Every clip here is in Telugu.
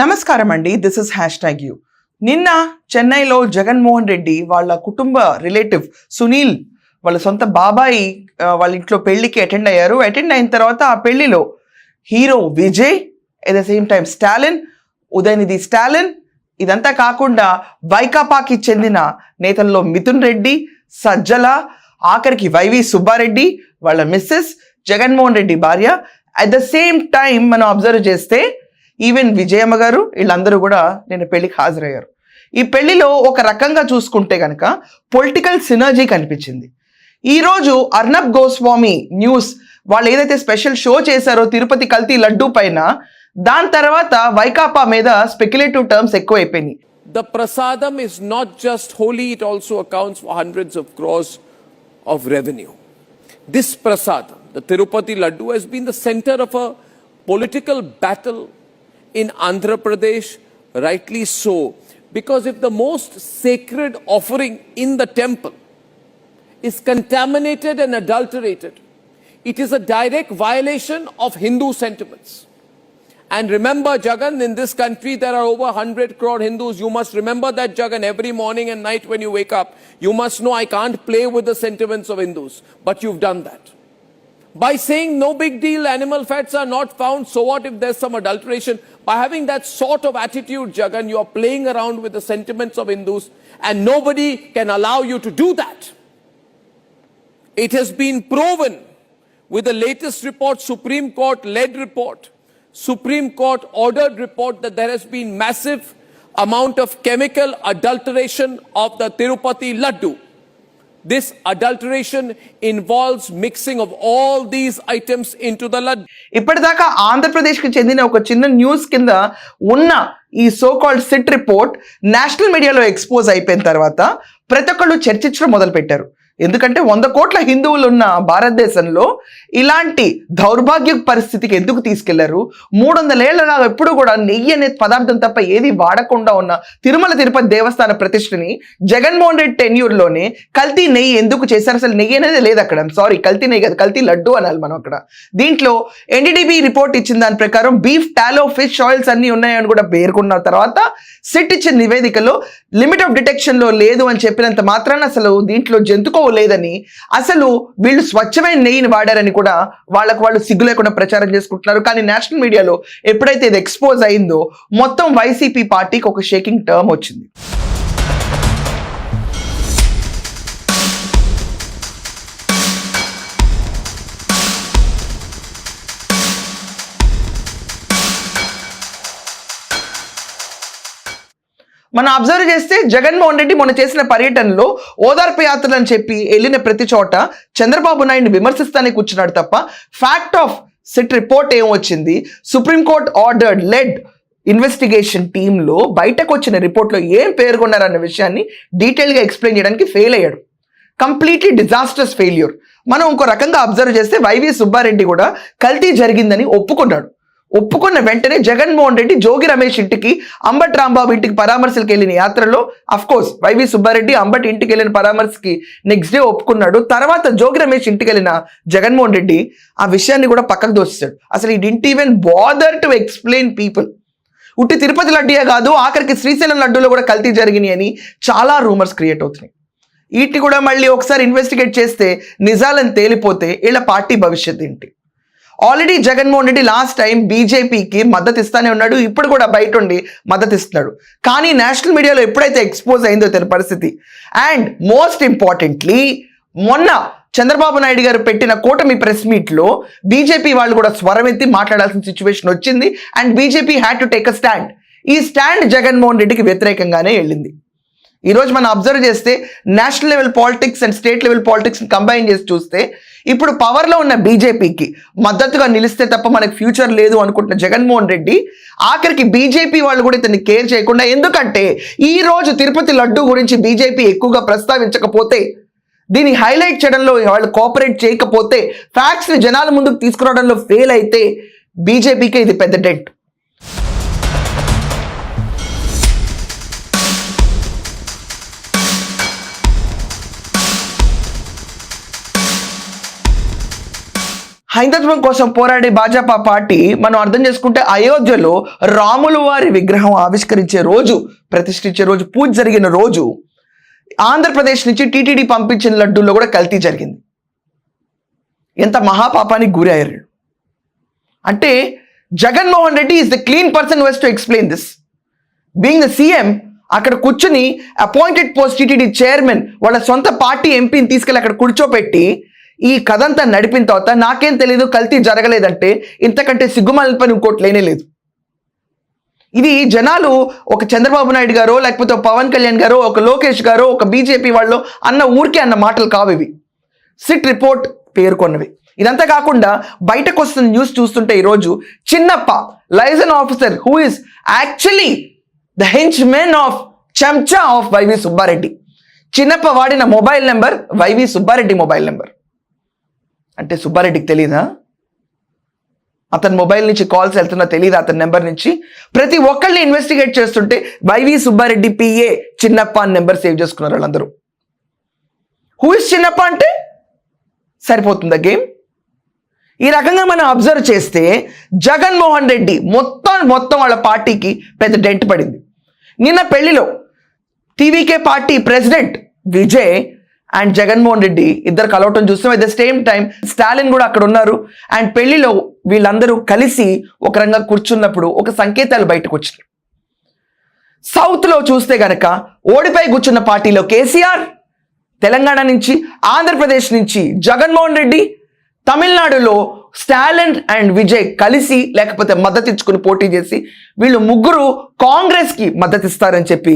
నమస్కారం అండి this is hashtag you నిన్న చెన్నైలో జగన్మోహన్ రెడ్డి వాళ్ళ కుటుంబ రిలేటివ్ సునీల్ వాళ్ళ సొంత బాబాయి వాళ్ళ ఇంట్లో పెళ్ళికి అటెండ్ అయ్యారు. అటెండ్ అయిన తర్వాత ఆ పెళ్ళిలో hero Vijay at the same time Stalin Udayanidhi Stalin ఇదంతా కాకుండా వైకాపాకి చెందిన నేతల్లో మిథున్ రెడ్డి సజ్జల ఆఖరికి వైవి సుబ్బారెడ్డి వాళ్ళ మిస్సెస్ జగన్మోహన్ రెడ్డి భార్య. అట్ ద సేమ్ టైం మనం అబ్జర్వ్ చేస్తే ఈవెన్ విజయమ్మ గారు వీళ్ళందరూ కూడా నేను పెళ్ళికి హాజరయ్యారు. ఈ పెళ్ళిలో ఒక రకంగా చూసుకుంటే కనుక పొలిటికల్ సినర్జీ కనిపించింది. ఈరోజు అర్నబ్ గోస్వామి న్యూస్ వాళ్ళు ఏదైతే స్పెషల్ షో చేశారో తిరుపతి కల్తీ లడ్డూ పైన దాని తర్వాత వైకాపా మీద స్పెక్యులేటివ్ టర్మ్స్ ఎక్కువైపోయినాయి. The prasadam is not just holy it also accounts for hundreds of crores of revenue this prasadam the Tirupati Laddu, he's been the centre of a political battle in Andhra Pradesh, rightly so. Because if the most sacred offering in the temple is contaminated and adulterated, it is a direct violation of Hindu sentiments. And remember, Jagan, in this country there are over 100 crore Hindus. You must remember that, Jagan, every morning and night when you wake up. You must know I can't play with the sentiments of Hindus. But you've done that. By saying no big deal, animal fats are not found, so what if there's some adulteration? By having that sort of attitude, Jagan, you are playing around with the sentiments of Hindus, and nobody can allow you to do that. It has been proven with the latest report, Supreme Court led report, Supreme Court ordered report that there has been massive amount of chemical adulteration of the Tirupati Laddu. This adulteration involves mixing of all these items into the laddu. ఇప్పటిదాకా ఆంధ్రప్రదేశ్కి చెందిన ఒక చిన్న న్యూస్ కింద ఉన్న ఈ so called SIT report national మీడియాలో ఎక్స్పోజ్ అయిపోయిన తర్వాత ప్రతి ఒక్కళ్ళు చర్చించడం మొదలుపెట్టారు ఎందుకంటే వంద కోట్ల హిందువులు ఉన్న భారతదేశంలో ఇలాంటి దౌర్భాగ్య పరిస్థితికి ఎందుకు తీసుకెళ్ళారు? మూడు వందల ఏళ్ళ ఎప్పుడు కూడా నెయ్యి అనే పదార్థం తప్ప ఏది వాడకుండా ఉన్న తిరుమల తిరుపతి దేవస్థాన ప్రతిష్టని జగన్మోహన్ రెడ్డి టెన్యూర్లోనే కల్తీ నెయ్యి ఎందుకు చేశారు? అసలు నెయ్యి అనేది లేదు అక్కడ. సారీ కల్తీ నెయ్యి కదా కల్తీ లడ్డు అనాలి మనం అక్కడ. దీంట్లో ఎన్డీడీబీ రిపోర్ట్ ఇచ్చిన దాని ప్రకారం బీఫ్ టాలో ఫిష్ ఆయిల్స్ అన్ని ఉన్నాయని కూడా పేర్కొన్న తర్వాత సిట్ ఇచ్చిన నివేదికలో లిమిట్ ఆఫ్ డిటెక్షన్లో లేదు అని చెప్పినంత మాత్రాన అసలు దీంట్లో జంతుకో లేదని అసలు వీళ్ళు స్వచ్ఛమైన నెయ్యిని వాడారని కూడా వాళ్ళకు వాళ్ళు సిగ్గు లేకుండా ప్రచారం చేసుకుంటున్నారు. కానీ నేషనల్ మీడియాలో ఎప్పుడైతే ఇది ఎక్స్పోజ్ అయిందో మొత్తం వైసీపీ పార్టీకి ఒక షేకింగ్ టర్మ్ వచ్చింది. మనం అబ్జర్వ్ చేస్తే జగన్మోహన్ రెడ్డి మొన్న చేసిన పర్యటనలో ఓదార్పు యాత్రలు అని చెప్పి వెళ్ళిన ప్రతి చోట చంద్రబాబు నాయుడిని విమర్శిస్తానే కూర్చున్నాడు తప్ప ఫ్యాక్ట్ ఆఫ్ సిట్ రిపోర్ట్ ఏమొచ్చింది supreme court ordered led investigation టీంలో బయటకు వచ్చిన రిపోర్ట్లో ఏం పేర్కొన్నారన్న విషయాన్ని డీటెయిల్గా ఎక్స్ప్లెయిన్ చేయడానికి ఫెయిల్ అయ్యాడు. కంప్లీట్లీ డిజాస్టర్స్ ఫెయిల్యూర్ మనం ఇంకో రకంగా అబ్జర్వ్ చేస్తే వైవి సుబ్బారెడ్డి కూడా కల్తీ జరిగిందని ఒప్పుకున్నాడు. ఒప్పుకున్న వెంటనే జగన్మోహన్ రెడ్డి జోగి రమేష్ ఇంటికి అంబట్ రాంబాబు ఇంటికి పరామర్శలకు వెళ్ళిన యాత్రలో of course Y V Subbareddy Ambati ఇంటికి వెళ్ళిన పరామర్శకి నెక్స్ట్ డే ఒప్పుకున్నాడు. తర్వాత జోగి రమేష్ ఇంటికి వెళ్ళిన జగన్మోహన్ రెడ్డి ఆ విషయాన్ని కూడా పక్కకు దోస్తాడు అసలు ఈ didn't even bother to explain people ఉట్టి తిరుపతి లడ్డూయే కాదు ఆఖరికి శ్రీశైలం లడ్డూలో కూడా కల్తీ జరిగినాయి అని చాలా రూమర్స్ క్రియేట్ అవుతున్నాయి. వీటిని కూడా మళ్ళీ ఒకసారి ఇన్వెస్టిగేట్ చేస్తే నిజాలను తేలిపోతే వీళ్ళ పార్టీ భవిష్యత్ ఏంటి? Already Jaganmohan Reddy last time బీజేపీకి మద్దతు ఇస్తానే ఉన్నాడు ఇప్పుడు కూడా బయట ఉండి మద్దతు ఇస్తున్నాడు. కానీ నేషనల్ మీడియాలో ఎప్పుడైతే ఎక్స్పోజ్ అయిందో తెలియ పరిస్థితి? అండ్ మోస్ట్ ఇంపార్టెంట్లీ మొన్న చంద్రబాబు నాయుడు గారు పెట్టిన కూటమి ప్రెస్ మీట్లో బీజేపీ వాళ్ళు కూడా స్వరం ఎత్తి మాట్లాడాల్సిన సిచ్యువేషన్ వచ్చింది. And BJP had to take a stand ఈ స్టాండ్ జగన్మోహన్ రెడ్డికి వ్యతిరేకంగానే వెళ్ళింది. ఈరోజు మనం అబ్జర్వ్ చేస్తే national level politics and state level పాలిటిక్స్ని combine చేసి చూస్తే ఇప్పుడు పవర్లో ఉన్న బీజేపీకి మద్దతుగా నిలిస్తే తప్ప మనకి ఫ్యూచర్ లేదు అనుకుంటున్న జగన్మోహన్ రెడ్డి ఆఖరికి బీజేపీ వాళ్ళు కూడా ఇతన్ని కేర్ చేయకుండా ఎందుకంటే ఈ రోజు తిరుపతి లడ్డు గురించి బీజేపీ ఎక్కువగా ప్రస్తావించకపోతే దీన్ని హైలైట్ చేయడంలో వాళ్ళు కోఆపరేట్ చేయకపోతే ఫ్యాక్ట్స్ని జనాల ముందుకు తీసుకురావడంలో ఫెయిల్ అయితే బీజేపీకే ఇది పెద్ద డెంట్ హైందత్వం కోసం పోరాడే భాజపా పార్టీ మనం అర్థం చేసుకుంటే అయోధ్యలో రాముల వారి విగ్రహం ఆవిష్కరించే రోజు ప్రతిష్ఠించే రోజు పూజ జరిగిన రోజు ఆంధ్రప్రదేశ్ నుంచి టీటీడీ పంపించిన లడ్డూల్లో కూడా కల్తీ జరిగింది. ఎంత మహాపాపానికి గురి అయ్యారు అంటే Jaganmohan Reddy is the clean person was to explain this being the CM అక్కడ కూర్చుని అపాయింటెడ్ పోస్ట్ టీటీడీ చైర్మన్ వాళ్ళ సొంత పార్టీ ఎంపీని తీసుకెళ్ళి అక్కడ కూర్చోపెట్టి ఈ కథంతా నడిపిన తర్వాత నాకేం తెలియదు కల్తీ జరగలేదంటే ఇంతకంటే సిగ్గుమాలిన పని ఇంకోటి లేనే లేదు. ఇది జనాలు ఒక చంద్రబాబు నాయుడు గారో లేకపోతే పవన్ కళ్యాణ్ గారో ఒక లోకేష్ గారో ఒక బీజేపీ వాళ్ళు అన్న ఊరికే అన్న మాటలు కావు ఇవి. సిట్ రిపోర్ట్ పేర్కొన్నవి. ఇదంతా కాకుండా బయటకు వస్తున్న న్యూస్ చూస్తుంటే ఈరోజు Chinnappa liaison officer who is actually the henchmen of chencha of YV Subbareddy. Chinnappa వాడిన mobile number YV Subbareddy mobile number. అంటే సుబ్బారెడ్డికి తెలీదా? అతని మొబైల్ నుంచి కాల్స్ వెళ్తున్నా తెలియదు అతని నెంబర్ నుంచి? ప్రతి ఒక్కళ్ళని ఇన్వెస్టిగేట్ చేస్తుంటే వైవి సుబ్బారెడ్డి పిఏ చిన్నప్ప అని నెంబర్ సేవ్ చేసుకున్నారు వాళ్ళందరూ. హూ ఇస్ చిన్నప్ప అంటే? సరిపోతుందా గేమ్? ఈ రకంగా మనం అబ్జర్వ్ చేస్తే జగన్మోహన్ రెడ్డి మొత్తం మొత్తం వాళ్ళ పార్టీకి పెద్ద డెంట్ పడింది. నిన్న పెళ్ళిలో TVK party president Vijay and Jaganmohan Reddy ఇద్దరు కలవటం చూస్తాం at the same time Stalin కూడా అక్కడ ఉన్నారు. అండ్ పెళ్ళిలో వీళ్ళందరూ కలిసి ఒక రంగా కూర్చున్నప్పుడు ఒక సంకేతాలు బయటకు వచ్చినాయి. సౌత్లో చూస్తే గనక ఓడిపై కూర్చున్న పార్టీలో కేసీఆర్ తెలంగాణ నుంచి ఆంధ్రప్రదేశ్ నుంచి జగన్మోహన్ రెడ్డి తమిళనాడులో స్టాలిన్ అండ్ విజయ్ కలిసి లేకపోతే మద్దతు ఇచ్చుకుని పోటీ చేసి వీళ్ళు ముగ్గురు కాంగ్రెస్కి మద్దతు ఇస్తారని చెప్పి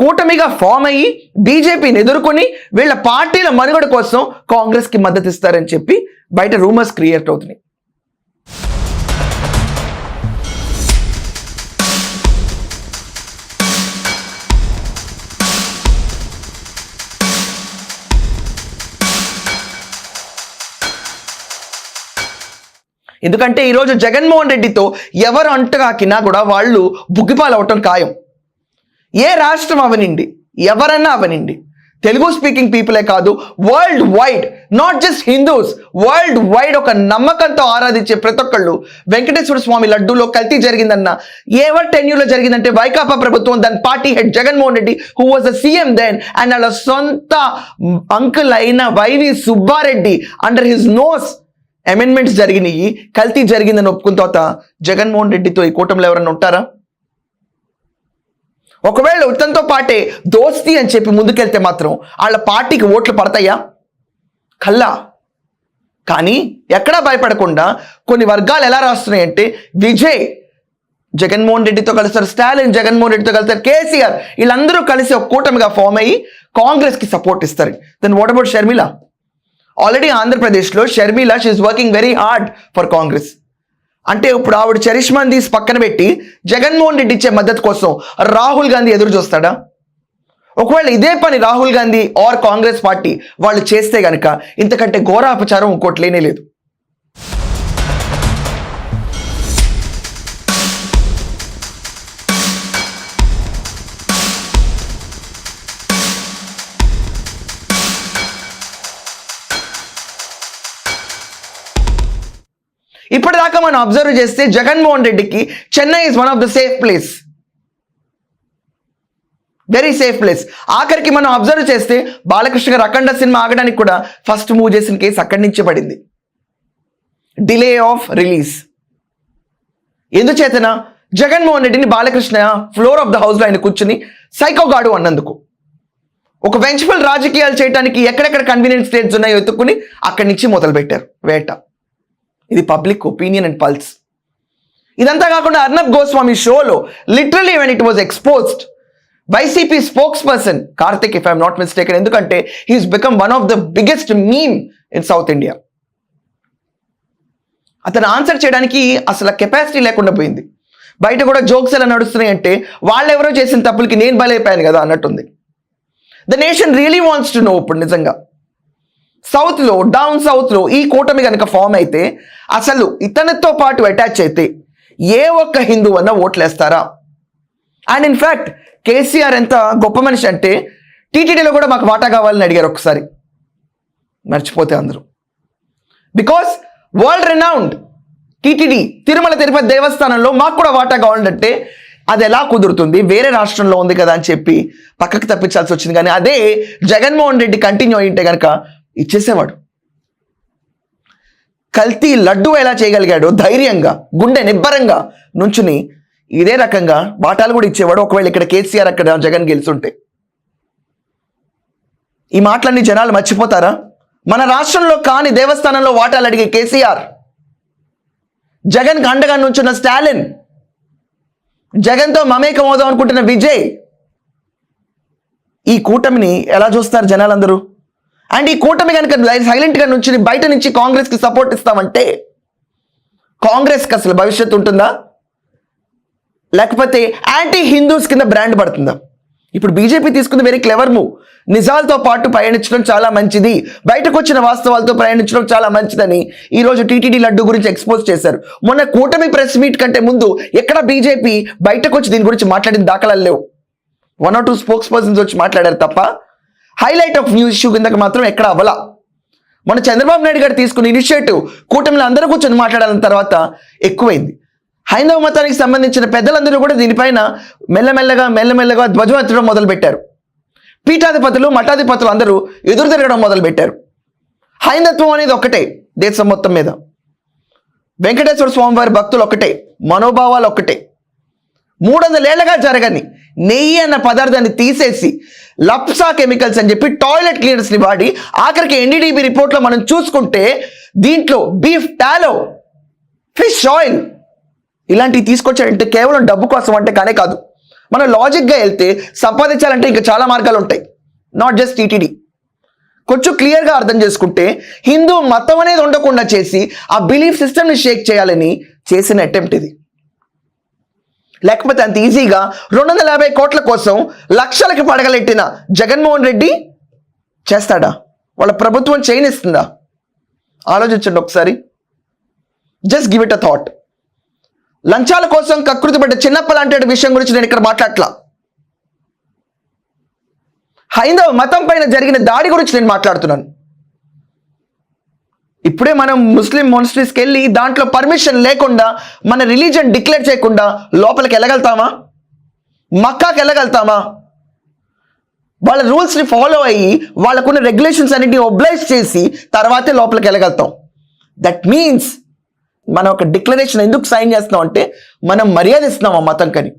కూటమిగా ఫామ్ అయ్యి బీజేపీని ఎదుర్కొని వీళ్ళ పార్టీల మనుగడ కోసం కాంగ్రెస్కి మద్దతు ఇస్తారని చెప్పి బయట రూమర్స్ క్రియేట్ అవుతున్నాయి. ఎందుకంటే ఈరోజు జగన్మోహన్ రెడ్డితో ఎవరు అంటగాకినా కూడా వాళ్ళు బుగ్గిపాలవటం ఖాయం. ఏ రాష్ట్రం అవనండి? ఎవరన్నా అవనండి? తెలుగు స్పీకింగ్ పీపులే కాదు worldwide not just Hindus worldwide ఒక నమ్మకంతో ఆరాధించే ప్రతి ఒక్కళ్ళు వెంకటేశ్వర స్వామి లడ్డూలో కల్తీ జరిగిందన్న ఎవరి టెన్యూలో జరిగిందంటే వైకాపా ప్రభుత్వం దాని party head Jaganmohan Reddy who was a CM then and వాళ్ళ సొంత అంకుల్ అయిన YV Subbareddy under his nose amendments జరిగినాయి కల్తీ జరిగిందని ఒప్పుకున్న తర్వాత జగన్మోహన్ రెడ్డితో ఈ కూటమిలో ఎవరన్నా ఉంటారా? ఒకవేళ ఉత్తన్తో పాటే దోస్తి అని చెప్పి ముందుకెళ్తే మాత్రం వాళ్ళ పార్టీకి ఓట్లు పడతాయా? కల్లా. కానీ ఎక్కడా భయపడకుండా కొన్ని వర్గాలు ఎలా రాస్తున్నాయంటే విజయ్ జగన్మోహన్ రెడ్డితో కలుస్తారు స్టాలిన్ జగన్మోహన్ రెడ్డితో కలుస్తారు కేసీఆర్ వీళ్ళందరూ కలిసి ఒక కూటమిగా ఫామ్ అయ్యి కాంగ్రెస్కి సపోర్ట్ ఇస్తారు. Then what about Sharmila already ఆంధ్రప్రదేశ్లో Sharmila she's working very hard for Congress అంటే ఇప్పుడు ఆవిడ చరిష్మాన్ తీసి పక్కన పెట్టి జగన్మోహన్ రెడ్డి ఇచ్చే మద్దతు కోసం రాహుల్ గాంధీ ఎదురు చూస్తాడా? ఒకవేళ ఇదే పని Rahul Gandhi or Congress party వాళ్ళు చేస్తే కనుక ఇంతకంటే ఘోర అపచారం ఇంకోటి లేనే లేదు. ఇప్పటిదాకా మనం అబ్జర్వ్ చేస్తే జగన్మోహన్ రెడ్డికి Chennai is one of the safe place very safe place ఆఖరికి మనం అబ్జర్వ్ చేస్తే బాలకృష్ణ గారు అఖండ సినిమా ఆగడానికి కూడా ఫస్ట్ మూవ్ చేసిన కేసు అక్కడి నుంచే పడింది. డిలే ఆఫ్ రిలీజ్ ఎందుచేతన? జగన్మోహన్ రెడ్డిని బాలకృష్ణ ఫ్లోర్ ఆఫ్ ద హౌస్లో ఆయన కూర్చుని సైకోగాడు అన్నందుకు. ఒక వెంచబుల్ రాజకీయాలు చేయడానికి ఎక్కడెక్కడ కన్వీనియన్స్ స్టేట్స్ ఉన్నాయో ఎత్తుకుని అక్కడి నుంచి మొదలుపెట్టారు వేట. ఇది పబ్లిక్ ఒపీనియన్ అండ్ పల్స్. ఇదంతా కాకుండా అర్నబ్ గోస్వామి షోలో literally when it was exposed YCP spokesperson Karthik if I'm not mistake ఎందుకంటే he's become one of the biggest meme in South India అతను ఆన్సర్ చేయడానికి అసలు కెపాసిటీ లేకుండా పోయింది. బయట కూడా జోక్స్ ఎలా నడుస్తున్నాయి అంటే వాళ్ళు ఎవరో చేసిన తప్పులకి నేను బలైపోయాను కదా అన్నట్టుంది. The nation really wants to know ఇప్పుడు నిజంగా. సౌత్లో డౌన్ సౌత్లో ఈ కూటమి కనుక ఫామ్ అయితే అసలు ఇతనితో పాటు అటాచ్ అయితే ఏ ఒక్క హిందూ అన్న ఓట్లేస్తారా అండ్ ఇన్ఫ్యాక్ట్ కేసీఆర్ ఎంత గొప్ప మనిషి అంటే టీటీడీలో కూడా మాకు వాటా కావాలని అడిగారు ఒకసారి. మర్చిపోతే అందరూ. Because world renowned TTD Tirumala Tirupati దేవస్థానంలో మాకు కూడా వాటా కావాలంటే అది ఎలా కుదురుతుంది? వేరే రాష్ట్రంలో ఉంది కదా అని చెప్పి పక్కకు తప్పించాల్సి వచ్చింది. కానీ అదే జగన్మోహన్ రెడ్డి కంటిన్యూ అయ్యింటే కనుక ఇచ్చేసేవాడు. కల్తీ లడ్డు ఎలా చేయగలిగాడు ధైర్యంగా గుండె నిబ్బరంగా నుంచుని ఇదే రకంగా వాటాలు కూడా ఇచ్చేవాడు. ఒకవేళ ఇక్కడ కేసీఆర్ అక్కడ జగన్ గెలుచుంటే ఈ మాటలన్నీ జనాలు మర్చిపోతారా? మన రాష్ట్రంలో కాని దేవస్థానంలో వాటాలు అడిగే కేసీఆర్ జగన్ అండగా నుంచున్న స్టాలిన్ జగన్తో మమేకం అవుదాం అనుకుంటున్న విజయ్ ఈ కూటమిని ఎలా చూస్తారు జనాలందరూ? అండ్ ఈ కూటమి కనుక సైలెంట్గా నుంచి బయట నుంచి కాంగ్రెస్కి సపోర్ట్ ఇస్తామంటే కాంగ్రెస్కి అసలు భవిష్యత్తు ఉంటుందా? లేకపోతే యాంటీ హిందూస్ కింద బ్రాండ్ పడుతుందా? ఇప్పుడు బీజేపీ తీసుకుంది వెరీ క్లెవర్ మూవ్ నిజాలతో పాటు ప్రయాణించడం చాలా మంచిది. బయటకు వచ్చిన వాస్తవాలతో ప్రయాణించడం చాలా మంచిదని ఈరోజు టీటీడీ లడ్డు గురించి ఎక్స్పోజ్ చేశారు. మొన్న కూటమి ప్రెస్ మీట్ కంటే ముందు ఎక్కడ బీజేపీ బయటకు వచ్చి దీని గురించి మాట్లాడిన దాఖలాలు లేవు. One or two spokespersons వచ్చి మాట్లాడారు తప్ప హైలైట్ ఆఫ్ న్యూస్ ఇష్యూ కిందకి మాత్రం ఎక్కడ అవ్వలా. మన చంద్రబాబు నాయుడు గారు తీసుకున్న ఇనిషియేటివ్ కూటమిలో అందరూ కూర్చొని మాట్లాడాలని తర్వాత ఎక్కువైంది. హైందవ మతానికి సంబంధించిన పెద్దలందరూ కూడా దీనిపైన మెల్లమెల్లగా మెల్లమెల్లగా ధ్వజం ఎత్తడం మొదలుపెట్టారు. పీఠాధిపతులు మఠాధిపతులు అందరూ ఎదురు తిరగడం మొదలుపెట్టారు. హైందత్వం అనేది ఒకటే దేశం మొత్తం మీద. వెంకటేశ్వర స్వామి వారి భక్తులు ఒకటే మనోభావాలు ఒక్కటే. మూడు వందలేళ్ళగా జరగని నెయ్యి అన్న పదార్థాన్ని తీసేసి లప్సా కెమికల్స్ అని చెప్పి టాయిలెట్ క్లీనర్స్ని వాడి ఆఖరికి ఎన్డీడీబీ రిపోర్ట్లో మనం చూసుకుంటే దీంట్లో బీఫ్ టాలో ఫిష్ ఆయిల్ ఇలాంటివి తీసుకొచ్చాడంటే కేవలం డబ్బు కోసం అంటే కానే కాదు. మనం లాజిక్గా వెళ్తే సంపాదించాలంటే ఇంకా చాలా మార్గాలు ఉంటాయి. నాట్ జస్ట్ టీటీడీ కొంచెం క్లియర్గా అర్థం చేసుకుంటే హిందూ మతం అనేది ఉండకుండా చేసి ఆ బిలీఫ్ సిస్టమ్ని షేక్ చేయాలని చేసిన అటెంప్ట్ ఇది. లేకపోతే అంత ఈజీగా రెండు వందల యాభై కోట్ల కోసం లక్షలకి పడగలెట్టిన జగన్మోహన్ రెడ్డి చేస్తాడా? వాళ్ళ ప్రభుత్వం చేయనిస్తుందా? ఆలోచించండి ఒకసారి. Just give it a thought లంచాల కోసం కకృతి పడ్డ చిన్నప్ప లాంటి విషయం గురించి నేను ఇక్కడ మాట్లాడలా హైందవ మతం పైన జరిగిన దాడి గురించి నేను మాట్లాడుతున్నాను. ఇప్పుడే మనం ముస్లిం మోనస్ట్రీస్కి వెళ్ళి దాంట్లో పర్మిషన్ లేకుండా మన రిలీజన్ డిక్లేర్ చేయకుండా లోపలికి వెళ్ళగలుగుతామా? మక్కాకి వెళ్ళగలుగుతామా? వాళ్ళ రూల్స్ని ఫాలో అయ్యి వాళ్ళకున్న రెగ్యులేషన్స్ అన్నింటినీ ఒబ్లైజ్ చేసి తర్వాతే లోపలికి వెళ్ళగలుగుతాం. దట్ మీన్స్ మనం ఒక డిక్లరేషన్ ఎందుకు సైన్ చేస్తున్నాం అంటే మనం మర్యాద ఇస్తున్నాం ఆ మతం కని.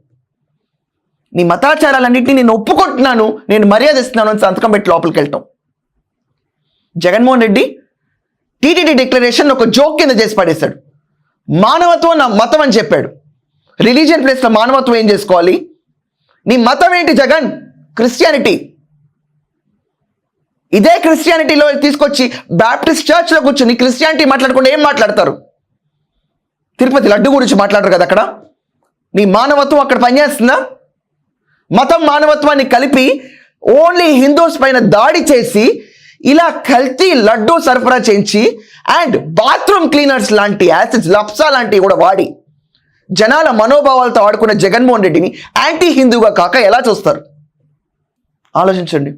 నీ మతాచారాలన్నింటినీ నేను ఒప్పుకుంటున్నాను నేను మర్యాద ఇస్తున్నాను అని సంతకం పెట్టి లోపలికి వెళ్తాం. జగన్మోహన్ రెడ్డి టీటీడీ డిక్లరేషన్ ఒక జోక్ కింద చేసి పడేశాడు. మానవత్వం నా మతం అని చెప్పాడు. రిలీజియన్ ప్లేస్లో మానవత్వం ఏం చేసుకోవాలి? నీ మతం ఏంటి జగన్? క్రిస్టియానిటీ. ఇదే క్రిస్టియానిటీలో తీసుకొచ్చి బ్యాప్టిస్ట్ చర్చ్లో కూర్చొని క్రిస్టియానిటీ మాట్లాడకుండా ఏం మాట్లాడతారు? తిరుపతి లడ్డు గురించి మాట్లాడరు కదా అక్కడ? నీ మానవత్వం అక్కడ పనిచేస్తుందా? మతం మానవత్వాన్ని కలిపి ఓన్లీ హిందూస్ పైన దాడి చేసి ఇలా కల్తీ లడ్డూ సరఫరా చేయించి అండ్ బాత్రూమ్ క్లీనర్స్ లాంటి యాసిడ్స్ లప్సా లాంటివి కూడా వాడి జనాల మనోభావాలతో ఆడుకున్న జగన్మోహన్ రెడ్డిని యాంటీ హిందూగా కాక ఎలా చూస్తారు? ఆలోచించండి.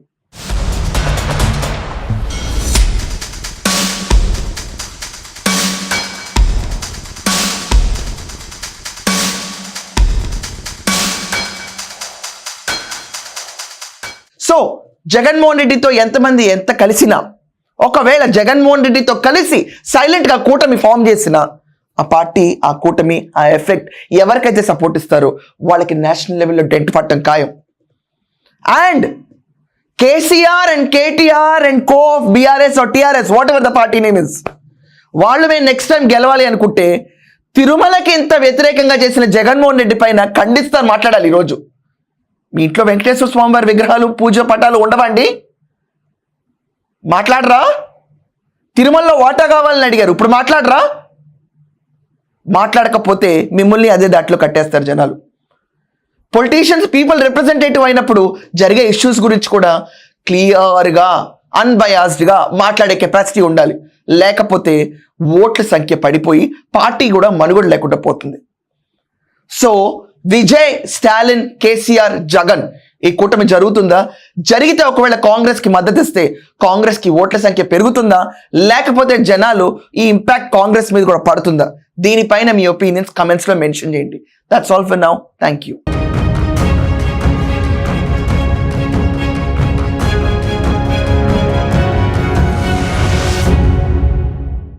జగన్మోహన్ రెడ్డితో ఎంతమంది ఎంత కలిసినా ఒకవేళ జగన్మోహన్ రెడ్డితో కలిసి సైలెంట్గా కూటమి ఫామ్ చేసిన ఆ పార్టీ ఆ కూటమి ఆ ఎఫెక్ట్ ఎవరికైతే సపోర్ట్ ఇస్తారో వాళ్ళకి నేషనల్ లెవెల్లో డెంట్ పట్టడం ఖాయం. And KCR and KTR and co of BRS or TRS whatever the party name is వాళ్ళు మేము నెక్స్ట్ టైం గెలవాలి అనుకుంటే తిరుమలకి ఇంత వ్యతిరేకంగా చేసిన జగన్మోహన్ రెడ్డి పైన ఖండిస్తారు మాట్లాడాలి ఈరోజు. మీ ఇంట్లో వెంకటేశ్వర స్వామివారి విగ్రహాలు పూజ పటాలు ఉండవండి? మాట్లాడరా? తిరుమలలో వాటా కావాలని అడిగారు. ఇప్పుడు మాట్లాడరా? మాట్లాడకపోతే మిమ్మల్ని అదే దాంట్లో కట్టేస్తారు జనాలు. పొలిటీషియన్స్ పీపుల్ రిప్రజెంటేటివ్ అయినప్పుడు జరిగే ఇష్యూస్ గురించి కూడా క్లియర్గా అన్బయాస్డ్గా మాట్లాడే కెపాసిటీ ఉండాలి. లేకపోతే ఓట్ల సంఖ్య పడిపోయి పార్టీ కూడా మనుగడ లేకుండా పోతుంది. So Vijay Stalin KCR Jagan. ఈ కూటమి జరుగుతుందా? జరిగితే ఒకవేళ కాంగ్రెస్కి మద్దతు ఇస్తే కాంగ్రెస్కి ఓట్ల సంఖ్య పెరుగుతుందా? లేకపోతే జనాలు ఈ ఇంపాక్ట్ కాంగ్రెస్ మీద కూడా పడుతుందా? దీనిపైన మీ ఒపీనియన్స్ కమెంట్స్లో మెన్షన్ చేయండి. That's all for now thank you